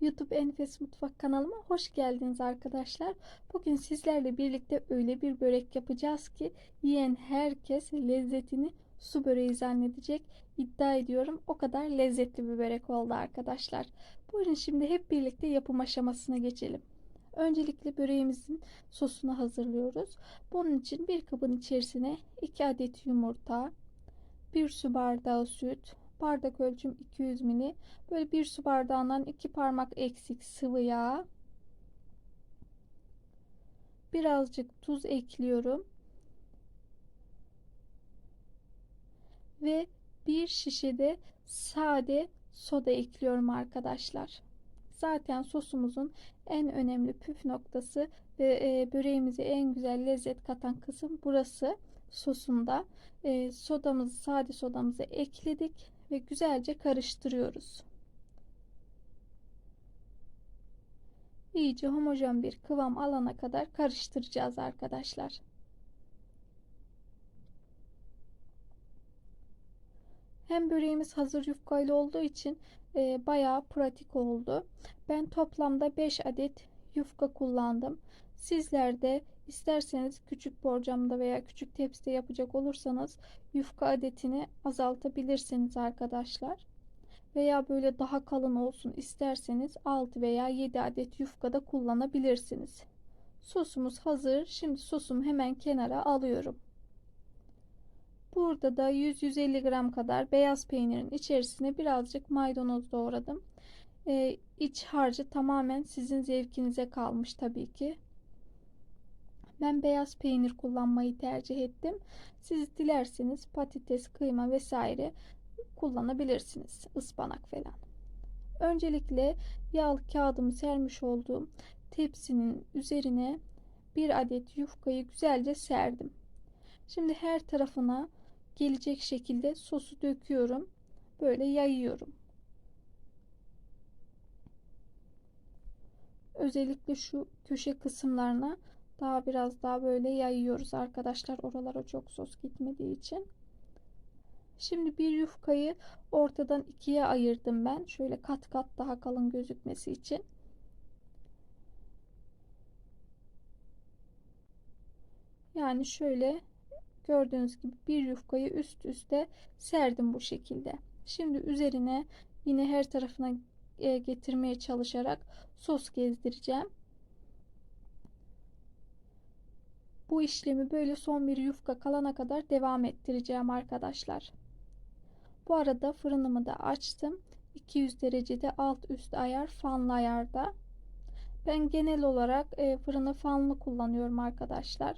YouTube Enfes Mutfak kanalıma hoş geldiniz arkadaşlar. Bugün sizlerle birlikte öyle bir börek yapacağız ki yiyen herkes lezzetini su böreği zannedecek. İddia ediyorum o kadar lezzetli bir börek oldu arkadaşlar. Buyurun şimdi hep birlikte yapım aşamasına geçelim. Öncelikle böreğimizin sosunu hazırlıyoruz. Bunun için bir kabın içerisine 2 adet yumurta, 1 su bardağı süt, bardak ölçüm 200 ml. Böyle bir su bardağından iki parmak eksik sıvı yağ. Birazcık tuz ekliyorum. Ve bir şişede sade soda ekliyorum arkadaşlar. Zaten sosumuzun en önemli püf noktası ve e, böreğimize en güzel lezzet katan kısım burası sosunda. E, sodamızı, sade sodamızı ekledik ve güzelce karıştırıyoruz. İyice homojen bir kıvam alana kadar karıştıracağız arkadaşlar. Hem böreğimiz hazır yufkayla olduğu için e, bayağı pratik oldu. Ben toplamda 5 adet yufka kullandım. Sizler de isterseniz küçük borcamda veya küçük tepside yapacak olursanız yufka adetini azaltabilirsiniz arkadaşlar. Veya böyle daha kalın olsun isterseniz 6 veya 7 adet yufka da kullanabilirsiniz. Sosumuz hazır. Şimdi sosumu hemen kenara alıyorum. Burada da 100-150 gram kadar beyaz peynirin içerisine birazcık maydanoz doğradım. Ee, iç harcı tamamen sizin zevkinize kalmış tabii ki. Ben beyaz peynir kullanmayı tercih ettim. Siz dilerseniz patates, kıyma vesaire kullanabilirsiniz. Ispanak falan. Öncelikle yağlı kağıdımı sermiş olduğum tepsinin üzerine bir adet yufkayı güzelce serdim. Şimdi her tarafına gelecek şekilde sosu döküyorum. Böyle yayıyorum. Özellikle şu köşe kısımlarına daha biraz daha böyle yayıyoruz arkadaşlar. Oralara çok sos gitmediği için. Şimdi bir yufkayı ortadan ikiye ayırdım ben. Şöyle kat kat daha kalın gözükmesi için. Yani şöyle gördüğünüz gibi bir yufkayı üst üste serdim bu şekilde. Şimdi üzerine yine her tarafına e, getirmeye çalışarak sos gezdireceğim. Bu işlemi böyle son bir yufka kalana kadar devam ettireceğim arkadaşlar. Bu arada fırınımı da açtım. 200 derecede alt üst ayar fanlı ayarda. Ben genel olarak e, fırını fanlı kullanıyorum arkadaşlar.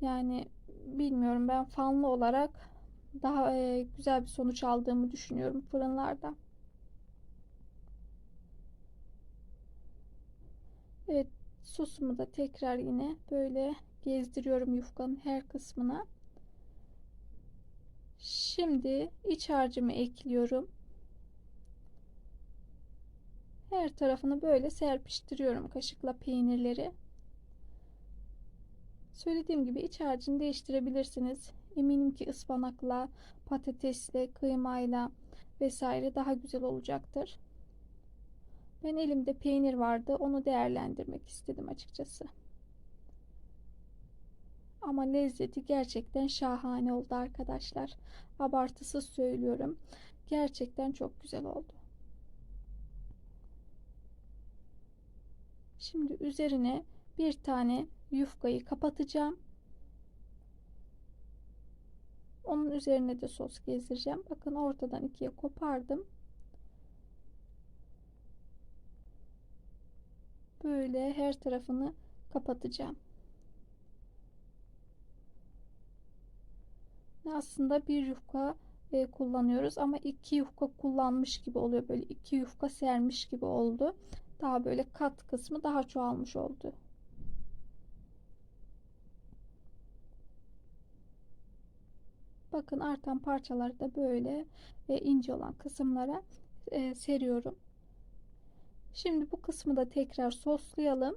Yani bilmiyorum ben fanlı olarak daha e, güzel bir sonuç aldığımı düşünüyorum fırınlarda. Evet sosumu da tekrar yine böyle gezdiriyorum yufkanın her kısmına. Şimdi iç harcımı ekliyorum. Her tarafını böyle serpiştiriyorum kaşıkla peynirleri. Söylediğim gibi iç harcını değiştirebilirsiniz. Eminim ki ıspanakla, patatesle, kıymayla vesaire daha güzel olacaktır. Ben elimde peynir vardı. Onu değerlendirmek istedim açıkçası. Ama lezzeti gerçekten şahane oldu arkadaşlar. Abartısız söylüyorum. Gerçekten çok güzel oldu. Şimdi üzerine bir tane yufkayı kapatacağım. Onun üzerine de sos gezdireceğim. Bakın ortadan ikiye kopardım. Böyle her tarafını kapatacağım. Aslında bir yufka e, kullanıyoruz ama iki yufka kullanmış gibi oluyor. Böyle iki yufka sermiş gibi oldu. Daha böyle kat kısmı daha çoğalmış oldu. Bakın artan parçaları da böyle e, ince olan kısımlara e, seriyorum. Şimdi bu kısmı da tekrar soslayalım.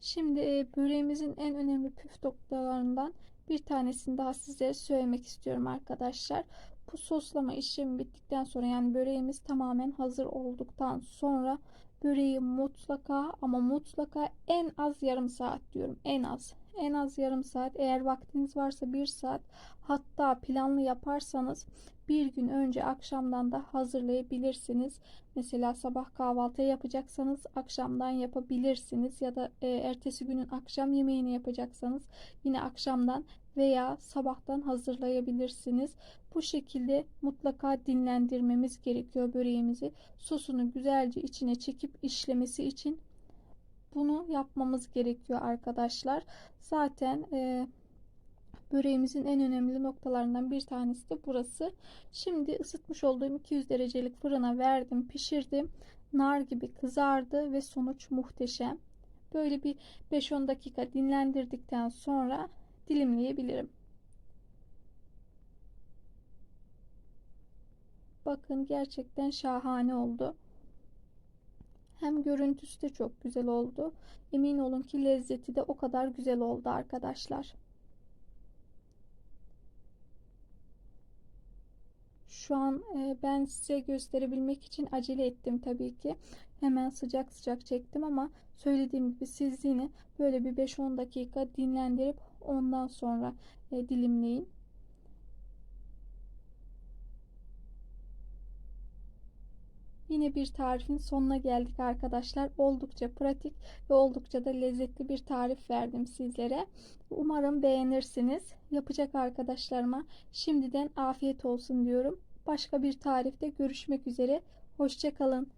Şimdi e, böreğimizin en önemli püf noktalarından bir tanesini daha size söylemek istiyorum arkadaşlar. Bu soslama işlemi bittikten sonra yani böreğimiz tamamen hazır olduktan sonra böreği mutlaka ama mutlaka en az yarım saat diyorum en az en az yarım saat eğer vaktiniz varsa bir saat hatta planlı yaparsanız bir gün önce akşamdan da hazırlayabilirsiniz. Mesela sabah kahvaltı yapacaksanız akşamdan yapabilirsiniz ya da e, ertesi günün akşam yemeğini yapacaksanız yine akşamdan veya sabahtan hazırlayabilirsiniz. Bu şekilde mutlaka dinlendirmemiz gerekiyor böreğimizi. Sosunu güzelce içine çekip işlemesi için bunu yapmamız gerekiyor arkadaşlar. Zaten e, böreğimizin en önemli noktalarından bir tanesi de burası. Şimdi ısıtmış olduğum 200 derecelik fırına verdim, pişirdim. Nar gibi kızardı ve sonuç muhteşem. Böyle bir 5-10 dakika dinlendirdikten sonra dilimleyebilirim. Bakın gerçekten şahane oldu. Hem görüntüsü de çok güzel oldu. Emin olun ki lezzeti de o kadar güzel oldu arkadaşlar. Şu an e, ben size gösterebilmek için acele ettim tabii ki. Hemen sıcak sıcak çektim ama söylediğim gibi siz yine böyle bir 5-10 dakika dinlendirip ondan sonra e, dilimleyin. Yine bir tarifin sonuna geldik arkadaşlar. Oldukça pratik ve oldukça da lezzetli bir tarif verdim sizlere. Umarım beğenirsiniz. Yapacak arkadaşlarıma şimdiden afiyet olsun diyorum. Başka bir tarifte görüşmek üzere. Hoşçakalın.